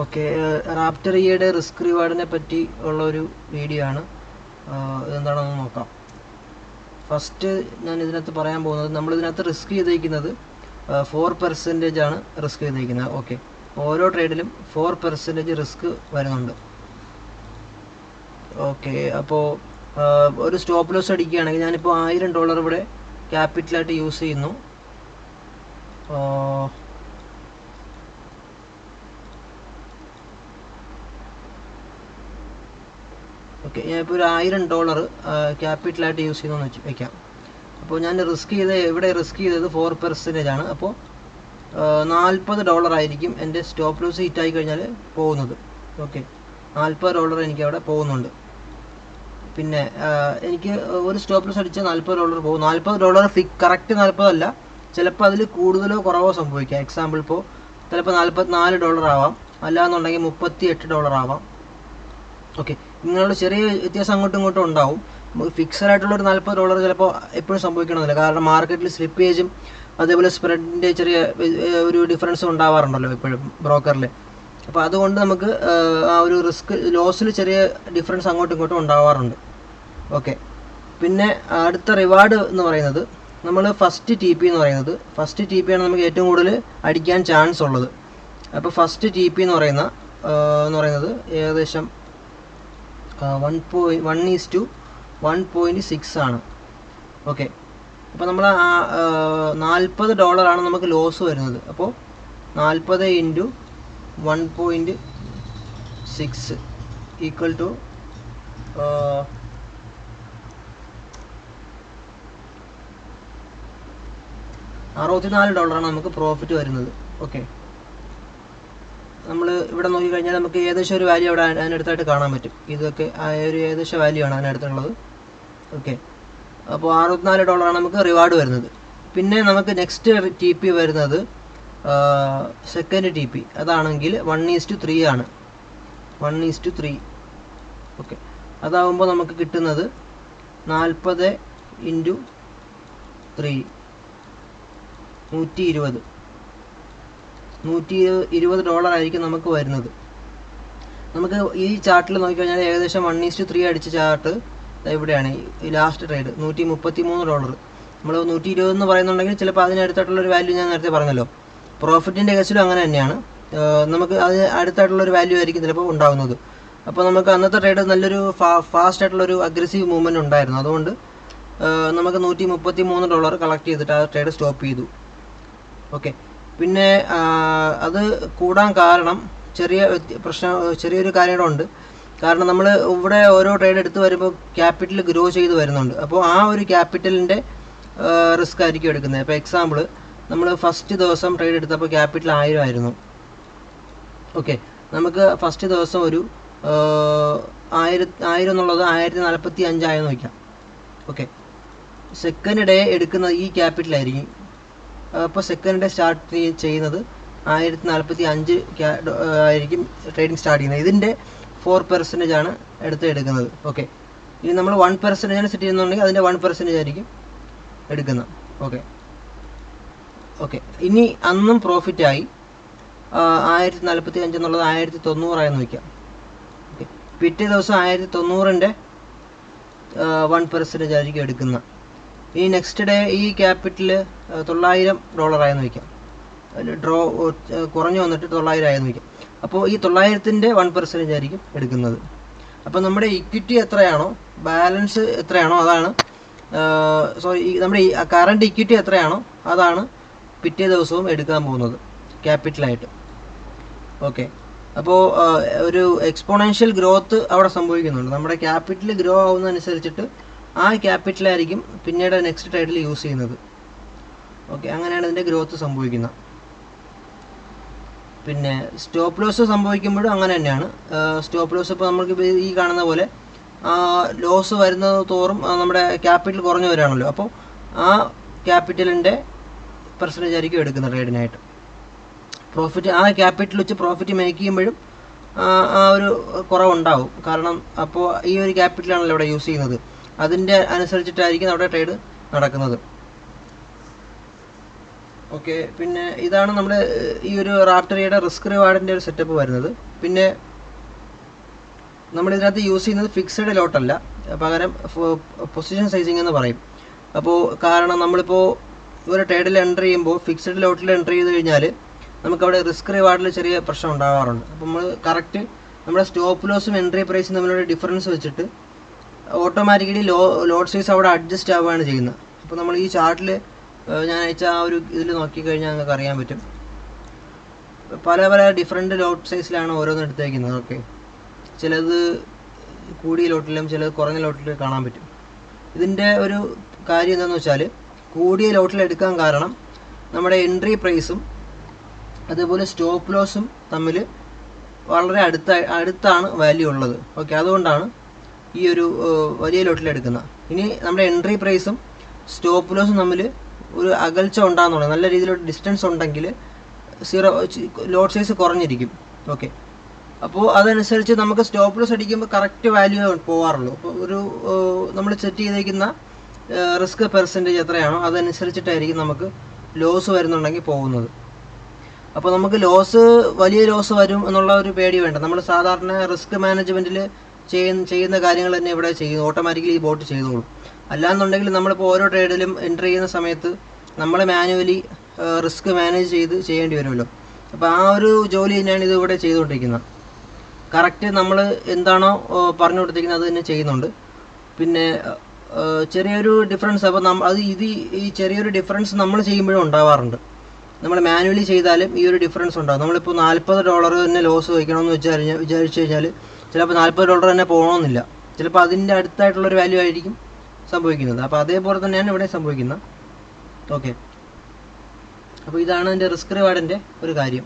Okay റാപ്റ്ററിയയുടെ risk റിവാർഡിനെ പറ്റി ഉള്ള ഒരു വീഡിയോ ആണ് എന്താണെന്ന് നോക്കാം. ഫസ്റ്റ് ഞാൻ ഇതിനകത്ത് പറയാൻ പോകുന്നത് നമ്മൾ ഇതിനകത്ത് റിസ്ക് ചെയ്തേക്കുന്നത് ഫോർ പെർസെന്റേജ് ആണ് റിസ്ക് ചെയ്തേക്കുന്നത്. ഓക്കെ ഓരോ ട്രേഡിലും ഫോർ പെർസെന്റേജ് റിസ്ക് വരുന്നുണ്ട്. ഓക്കെ അപ്പോൾ ഒരു സ്റ്റോപ്പ് ലോസ് അടിക്കുകയാണെങ്കിൽ ഞാനിപ്പോൾ ആയിരം ഡോളർ ഇവിടെ ക്യാപിറ്റലായിട്ട് യൂസ് ചെയ്യുന്നു ആ, ഓക്കെ. ഞാനിപ്പോൾ ഒരു ആയിരം ഡോളർ ക്യാപിറ്റലായിട്ട് യൂസ് ചെയ്യുന്നു വെച്ച് വയ്ക്കാം അപ്പോൾ ഞാൻ റിസ്ക് ചെയ്ത ഇവിടെ റിസ്ക് ചെയ്തത് ഫോർ പെർസെന്റേജ് ആണ്. അപ്പോൾ നാൽപ്പത് ഡോളർ ആയിരിക്കും എന്റെ സ്റ്റോപ്പ് ലോസ് ഹിറ്റ് ആയി കഴിഞ്ഞാൽ പോകുന്നത്. ഓക്കെ. നാൽപ്പത് ഡോളർ എനിക്ക് അവിടെ പോകുന്നുണ്ട്. പിന്നെ എനിക്ക് ഒരു സ്റ്റോപ്പ് ലോസ് അടിച്ചാൽ നാൽപ്പത് ഡോളർ പോകും. നാൽപ്പത് ഡോളർ ഫിക് കറക്റ്റ് നാൽപ്പതല്ല ചിലപ്പോൾ അതിൽ കൂടുതലോ കുറവോ സംഭവിക്കാം. എക്സാമ്പിൾ ഇപ്പോൾ ചിലപ്പോൾ നാൽപ്പത്തിനാല് ഡോളർ ആവാം. അല്ലാന്നുണ്ടെങ്കിൽ മുപ്പത്തി എട്ട് ഡോളർ ആവാം. ഓക്കെ. ഇങ്ങനെയുള്ള ചെറിയ വ്യത്യാസം അങ്ങോട്ടും ഇങ്ങോട്ടും ഉണ്ടാവും. നമുക്ക് ഫിക്സഡ് ആയിട്ടുള്ള ഒരു നാൽപ്പത് ഡോളർ ചിലപ്പോൾ എപ്പോഴും സംഭവിക്കണമെന്നില്ല. കാരണം മാർക്കറ്റിൽ സ്ലിപ്പേജും അതേപോലെ സ്പ്രെഡിന്റെ ചെറിയ ഒരു ഡിഫറൻസും ഉണ്ടാവാറുണ്ടല്ലോ എപ്പോഴും ബ്രോക്കറിൽ അപ്പോൾ അതുകൊണ്ട് നമുക്ക് ആ ഒരു റിസ്ക് ലോസിൽ ചെറിയ ഡിഫറൻസ് അങ്ങോട്ടും ഇങ്ങോട്ടും ഉണ്ടാവാറുണ്ട്. ഓക്കെ പിന്നെ അടുത്ത റിവാർഡ് എന്ന് പറയുന്നത് നമ്മൾ ഫസ്റ്റ് ടി പി എന്ന് പറയുന്നത്. ഫസ്റ്റ് ടി പി ആണ് നമുക്ക് ഏറ്റവും കൂടുതൽ അടിക്കാൻ ചാൻസ് ഉള്ളത്. അപ്പോൾ ഫസ്റ്റ് ടി പി എന്ന് പറയുന്ന എന്ന് പറയുന്നത് ഏകദേശം one point one is to one point six ആണ്. ഓക്കെ അപ്പോൾ നമ്മൾ നാൽപ്പത് ഡോളറാണ് നമുക്ക് ലോസ് വരുന്നത്. അപ്പോൾ നാൽപ്പത് into one point six equal to അറുപത്തിനാല് ഡോളറാണ് നമുക്ക് പ്രോഫിറ്റ് വരുന്നത്. ഓക്കെ നമ്മൾ ഇവിടെ നോക്കിക്കഴിഞ്ഞാൽ നമുക്ക് ഏകദേശം ഒരു വാല്യൂ അവിടെ അതിനടുത്തായിട്ട് കാണാൻ പറ്റും. ഇതൊക്കെ ആ ഒരു ഏകദേശം വാല്യൂ ആണ് അതിനടുത്തുള്ളത്. ഓക്കെ അപ്പോൾ അറുപത്തിനാല് ഡോളറാണ് നമുക്ക് റിവാർഡ് വരുന്നത്. പിന്നെ നമുക്ക് നെക്സ്റ്റ് ടി പി വരുന്നത് സെക്കൻഡ് ടി പി അതാണെങ്കിൽ വൺ ഈസ് ടു ത്രീ ആണ്. One is to three okay അതാവുമ്പോൾ നമുക്ക് കിട്ടുന്നത് നാൽപ്പത് ഇന്റു ത്രീ നൂറ്റി ഇരുപത്. നൂറ്റി ഇരുപത് ഡോളർ ആയിരിക്കും നമുക്ക് വരുന്നത്. നമുക്ക് ഈ ചാർട്ടിൽ നോക്കിക്കഴിഞ്ഞാൽ ഏകദേശം വൺ ഈസ്റ്റ് ത്രീ അടിച്ച ചാർട്ട് ഇവിടെയാണ്. ലാസ്റ്റ് ട്രേഡ് നൂറ്റി മുപ്പത്തി മൂന്ന് ഡോളർ നമ്മൾ നൂറ്റി ഇരുപത് എന്ന് പറയുന്നുണ്ടെങ്കിൽ ചിലപ്പോൾ അതിനടുത്തായിട്ടുള്ള ഒരു വാല്യൂ ഞാൻ നേരത്തെ പറഞ്ഞല്ലോ. പ്രോഫിറ്റിന്റെ കേസിലും അങ്ങനെ തന്നെയാണ്. നമുക്ക് അതിന് അടുത്തായിട്ടുള്ള ഒരു വാല്യൂ ആയിരിക്കും ചിലപ്പോൾ ഉണ്ടാകുന്നത് അപ്പോൾ നമുക്ക് അന്നത്തെ ട്രേഡ് നല്ലൊരു ഫാസ്റ്റ് ആയിട്ടുള്ള ഒരു അഗ്രസീവ് മൂവ്മെന്റ് ഉണ്ടായിരുന്നു. അതുകൊണ്ട് നമുക്ക് നൂറ്റി മുപ്പത്തി മൂന്ന് ഡോളർ കളക്ട് ചെയ്തിട്ട് ആ ട്രേഡ് സ്റ്റോപ്പ് ചെയ്തു. ഓക്കെ പിന്നെ അത് കൂടാൻ കാരണം ചെറിയ പ്രശ്നം ചെറിയൊരു കാര്യം കൂടെ ഉണ്ട് കാരണം നമ്മൾ ഇവിടെ ഓരോ ട്രേഡ് എടുത്ത് വരുമ്പോൾ ക്യാപിറ്റൽ ഗ്രോ ചെയ്ത് വരുന്നുണ്ട്. അപ്പോൾ ആ ഒരു ക്യാപിറ്റലിന്റെ റിസ്ക് ആയിരിക്കും എടുക്കുന്നത്. ഇപ്പോൾ എക്സാമ്പിൾ നമ്മൾ ഫസ്റ്റ് ദിവസം ട്രേഡ് എടുത്തപ്പോൾ ക്യാപിറ്റൽ ആയിരം ആയിരുന്നു ഓക്കെ നമുക്ക് ഫസ്റ്റ് ദിവസം ഒരു ആയിര ആയിരം എന്നുള്ളത് ആയിരത്തി നാൽപ്പത്തി അഞ്ചായെന്ന് വയ്ക്കാം. ഓക്കെ സെക്കൻഡ് ഡേ എടുക്കുന്നത് ഈ ക്യാപിറ്റൽ അപ്പോൾ സെക്കൻഡ് ഡേ സ്റ്റാർട്ട് ചെയ്യുന്നത് ആയിരത്തി നാൽപ്പത്തി അഞ്ച് ആയിരിക്കും ട്രേഡിംഗ് സ്റ്റാർട്ട് ചെയ്യുന്നത്. ഇതിന്റെ ഫോർ പെർസെന്റേജ് ആണ് എടുത്ത് എടുക്കുന്നത്. ഓക്കെ ഇനി നമ്മൾ വൺ പെർസെന്റേജ് ആണ് സെറ്റ് ചെയ്യുന്നുണ്ടെങ്കിൽ അതിന്റെ വൺ പെർസെന്റേജ് ആയിരിക്കും എടുക്കുന്നത്. ഓക്കെ ഓക്കെ ഇനി അന്നും പ്രോഫിറ്റ് ആയി. ആയിരത്തി നാൽപ്പത്തി അഞ്ച് എന്നുള്ളത് ആയിരത്തി തൊണ്ണൂറായെന്ന് വയ്ക്കാം ഓക്കെ പിറ്റേ ദിവസം ആയിരത്തി തൊണ്ണൂറിന്റെ വൺ പെർസെന്റേജ് ആയിരിക്കും എടുക്കുന്നത്. ഈ നെക്സ്റ്റ് ഡേ ഈ ക്യാപിറ്റൽ തൊള്ളായിരം ഡോളർ ആയെന്ന് വയ്ക്കാം. ഡ്രോ കുറഞ്ഞു വന്നിട്ട് തൊള്ളായിരം ആയെന്ന് വയ്ക്കാം. അപ്പോൾ ഈ തൊള്ളായിരത്തിന്റെ വൺ പെർസെന്റേജ് ആയിരിക്കും എടുക്കുന്നത്. അപ്പോൾ നമ്മുടെ ഇക്വിറ്റി എത്രയാണോ ബാലൻസ് എത്രയാണോ അതാണ് സോറി നമ്മുടെ ഈ കറണ്ട് ഇക്വിറ്റി എത്രയാണോ അതാണ് പിറ്റേ ദിവസവും എടുക്കാൻ പോകുന്നത് ക്യാപിറ്റലായിട്ട് ഓക്കെ അപ്പോൾ ഒരു എക്സ്പോണൻഷ്യൽ ഗ്രോത്ത് അവിടെ സംഭവിക്കുന്നുണ്ട്. നമ്മുടെ ക്യാപിറ്റൽ ഗ്രോ ആവുന്നതനുസരിച്ചിട്ട് ആ ക്യാപിറ്റലായിരിക്കും പിന്നീട് നെക്സ്റ്റ് ടൈറ്റിൽ യൂസ് ചെയ്യുന്നത്. ഓക്കെ അങ്ങനെയാണ് ഇതിന്റെ ഗ്രോത്ത് സംഭവിക്കുന്നത്. പിന്നെ സ്റ്റോപ്പ് ലോസ് സംഭവിക്കുമ്പോഴും അങ്ങനെ തന്നെയാണ്. സ്റ്റോപ്പ് ലോസ് ഇപ്പോൾ നമുക്ക് ഈ കാണുന്ന പോലെ ലോസ് വരുന്നത് തോറും നമ്മുടെ ക്യാപിറ്റൽ കുറഞ്ഞു വരികയാണല്ലോ അപ്പോൾ ആ ക്യാപിറ്റലിന്റെ പെർസെന്റേജ് ആയിരിക്കും എടുക്കുന്നത് ട്രേഡിനായിട്ട്. പ്രോഫിറ്റ് ആ ക്യാപിറ്റൽ വെച്ച് പ്രോഫിറ്റ് മേക്ക് ചെയ്യുമ്പോഴും ആ ഒരു കുറവുണ്ടാവും. കാരണം അപ്പോൾ ഈ ഒരു ക്യാപിറ്റലാണല്ലോ ഇവിടെ യൂസ് ചെയ്യുന്നത്. അതിന്റെ അനുസരിച്ചിട്ടായിരിക്കും അവിടെ ട്രേഡ് നടക്കുന്നത്. ഓക്കെ പിന്നെ ഇതാണ് നമ്മൾ ഈ ഒരു റാപ്റ്ററിയുടെ റിസ്ക് റിവാർഡിന്റെ ഒരു സെറ്റപ്പ് വരുന്നത്. പിന്നെ നമ്മൾ ഇതിനകത്ത് യൂസ് ചെയ്യുന്നത് ഫിക്സഡ് ലോട്ടല്ല പകരം പൊസിഷൻ സൈസിങ് എന്ന് പറയും. അപ്പോൾ കാരണം നമ്മളിപ്പോൾ ഒരു ട്രേഡിൽ എന്റർ ചെയ്യുമ്പോൾ ഫിക്സഡ് ലോട്ടിൽ എന്റർ ചെയ്ത് കഴിഞ്ഞാൽ നമുക്കവിടെ റിസ്ക് റിവാർഡിൽ ചെറിയ പ്രശ്നം ഉണ്ടാകാറുണ്ട് അപ്പോൾ നമ്മൾ കറക്റ്റ് നമ്മുടെ സ്റ്റോപ്പ് ലോസും എൻട്രി പ്രൈസും തമ്മിലുള്ള ഡിഫറൻസ് വെച്ചിട്ട് ഓട്ടോമാറ്റിക്കലി ലോ ലോഡ് സൈസ് അവിടെ അഡ്ജസ്റ്റ് ആവുകയാണ് ചെയ്യുന്നത്. അപ്പോൾ നമ്മൾ ഈ ചാർട്ടിൽ ഞാൻ അയച്ച ആ ഒരു ഇതിൽ നോക്കിക്കഴിഞ്ഞാൽ നിങ്ങൾക്ക് അറിയാൻ പറ്റും. പല പല ഡിഫറെന്റ് ലോഡ് സൈസിലാണ് ഓരോന്നും എടുത്തേക്കുന്നത്. ഓക്കെ. ചിലത് കൂടിയ ലോട്ടിലും ചിലത് കുറഞ്ഞ ലോട്ടിലും കാണാൻ പറ്റും. ഇതിന്റെ ഒരു കാര്യം എന്താണെന്ന് വെച്ചാൽ കൂടിയ ലോട്ടിൽ എടുക്കാൻ കാരണം നമ്മുടെ എൻട്രി പ്രൈസും അതുപോലെ സ്റ്റോപ്പ് ലോസും തമ്മിൽ വളരെ അടുത്ത അടുത്താണ് വാല്യൂ ഉള്ളത്. ഓക്കെ. അതുകൊണ്ടാണ് ഈ ഒരു വലിയ ലോട്ടിൽ എടുക്കുന്നത് ഇനി നമ്മുടെ എൻട്രി പ്രൈസും സ്റ്റോപ്പ് ലോസും തമ്മിൽ ഒരു അകൽച്ച ഉണ്ടാകുന്നുണ്ട് നല്ല രീതിയിലുള്ള ഡിസ്റ്റൻസ് ഉണ്ടെങ്കിൽ സീറോ ലോഡ് സൈസ് കുറഞ്ഞിരിക്കും. ഓക്കെ അപ്പോൾ അതനുസരിച്ച് നമുക്ക് സ്റ്റോപ്പ് ലോസ് അടിക്കുമ്പോൾ കറക്റ്റ് വാല്യൂ പോകാറുള്ളൂ അപ്പോൾ ഒരു നമ്മൾ സെറ്റ് ചെയ്തേക്കുന്ന റിസ്ക് പെർസെന്റേജ് എത്രയാണോ അതനുസരിച്ചിട്ടായിരിക്കും നമുക്ക് ലോസ് വരുന്നുണ്ടെങ്കിൽ പോകുന്നത്. അപ്പോൾ നമുക്ക് ലോസ് വലിയ ലോസ് വരും എന്നുള്ള ഒരു പേടി വേണ്ട. നമ്മൾ സാധാരണ റിസ്ക് മാനേജ്മെന്റിൽ ചെയ്യുന്ന ചെയ്യുന്ന കാര്യങ്ങൾ തന്നെ ഇവിടെ ചെയ്യും ഓട്ടോമാറ്റിക്കലി ഈ ബോട്ട് ചെയ്തോളും. അല്ലാന്നുണ്ടെങ്കിൽ നമ്മളിപ്പോൾ ഓരോ ട്രേഡിലും എന്റർ ചെയ്യുന്ന സമയത്ത് നമ്മൾ മാനുവലി റിസ്ക് മാനേജ് ചെയ്ത് ചെയ്യേണ്ടി വരുമല്ലോ. അപ്പോൾ ആ ഒരു ജോലി തന്നെയാണ് ഇത് ഇവിടെ ചെയ്തുകൊണ്ടിരിക്കുന്നത്. കറക്റ്റ് നമ്മൾ എന്താണോ പറഞ്ഞു കൊടുത്തിരിക്കുന്നത് അത് തന്നെ ചെയ്യുന്നുണ്ട്. പിന്നെ ചെറിയൊരു ഡിഫറൻസ് അപ്പോൾ നമ്മൾ അത് ഇത് ഈ ചെറിയൊരു ഡിഫറൻസ് നമ്മൾ ചെയ്യുമ്പോഴും ഉണ്ടാവാറുണ്ട്. നമ്മൾ മാനുവലി ചെയ്താലും ഈ ഒരു ഡിഫറൻസ് ഉണ്ടാകും നമ്മളിപ്പോൾ നാൽപ്പത് ഡോളർ തന്നെ ലോസ് വയ്ക്കണമെന്ന് വെച്ച് കഴിഞ്ഞാൽ വിചാരിച്ചു കഴിഞ്ഞാൽ ചിലപ്പോൾ നാൽപ്പത് ഡോളർ തന്നെ പോകണമെന്നില്ല ചിലപ്പോൾ അതിന്റെ അടുത്തായിട്ടുള്ളൊരു വാല്യൂ ആയിരിക്കും സംഭവിക്കുന്നത്. അപ്പോൾ അതേപോലെ തന്നെയാണ് ഇവിടെ സംഭവിക്കുന്നത്. ഓക്കെ അപ്പോൾ ഇതാണ് എന്റെ റിസ്ക് റിവാർഡിന്റെ ഒരു കാര്യം.